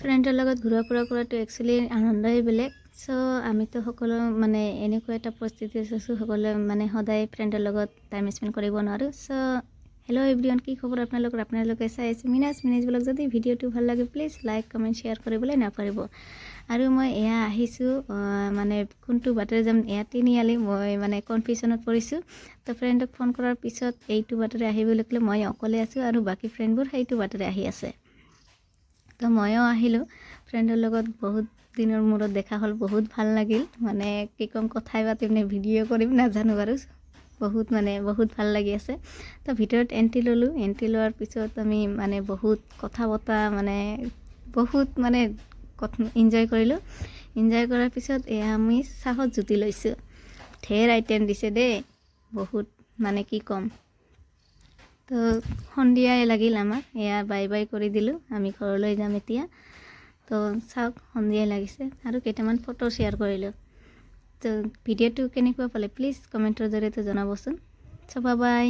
ফ্ৰেণ্ডৰ লগত ঘূৰা ফুৰা কৰাটো একচুৱেলি আনন্দই বেলেগ। চ' আমিতো সকলো মানে এনেকুৱা এটা পৰিস্থিতি আছোঁ সকলোৱে মানে সদায় ফ্ৰেণ্ডৰ লগত টাইম স্পেণ্ড কৰিব নোৱাৰোঁ। চ' হেল্ল' এভৰিৱান কি খবৰ আপোনালোকৰ? আপোনালোকে চাই আছে মিনাজ। মিনাজ ব্লগ, যদি ভিডিঅ'টো ভালো লাগে প্লিজ লাইক কমেণ্ট শ্বেয়াৰ কৰিবলৈ নাপাহৰিব। আৰু মই এয়া আহিছোঁ মানে কোনটো বাটেৰে যাম এয়া তিনিআলি, মই মানে কনফিউশ্যনত পৰিছোঁ। তো ফ্ৰেণ্ডক ফোন কৰাৰ পিছত এইটো বাটেৰে আহিবলৈ ক'লে মই অকলে আছোঁ আৰু বাকী ফ্ৰেণ্ডবোৰ সেইটো বাটেৰে আহি আছে। তো ময়ো আহিলোঁ। ফ্ৰেণ্ডৰ লগত বহুত দিনৰ মূৰত দেখা হ'ল, বহুত ভালো লাগিল। মানে কি ক'ম কথাই পাতিম নে ভিডিঅ' কৰিম নাজানো বাৰু। বহুত মানে বহুত ভালো লাগি আছে। তো ভিতৰত এণ্ট্ৰি ল'লোঁ। এণ্ট্ৰি লোৱাৰ পিছত আমি মানে বহুত কথা বতৰা মানে বহুত মানে ইনজয় কৰিলোঁ। ইনজয় কৰাৰ পিছত এয়া আমি চাহত জুতি লৈছোঁ। ঢেৰ আইটেম দিছে দেই। বহুত মানে কি ক'ম। তো সন্ধিয়াই লাগিল আমাক এয়া বাই বাই কৰি দিলোঁ, আমি ঘৰলৈ যাম এতিয়া। তো চাওক, সন্ধিয়াই লাগিছে আৰু কেইটামান ফটো শ্বেয়াৰ কৰিলোঁ। তো ভিডিঅ'টো কেনেকুৱা পালে প্লিজ কমেণ্টৰ জৰিয়তে জনাবচোন। চ' বাই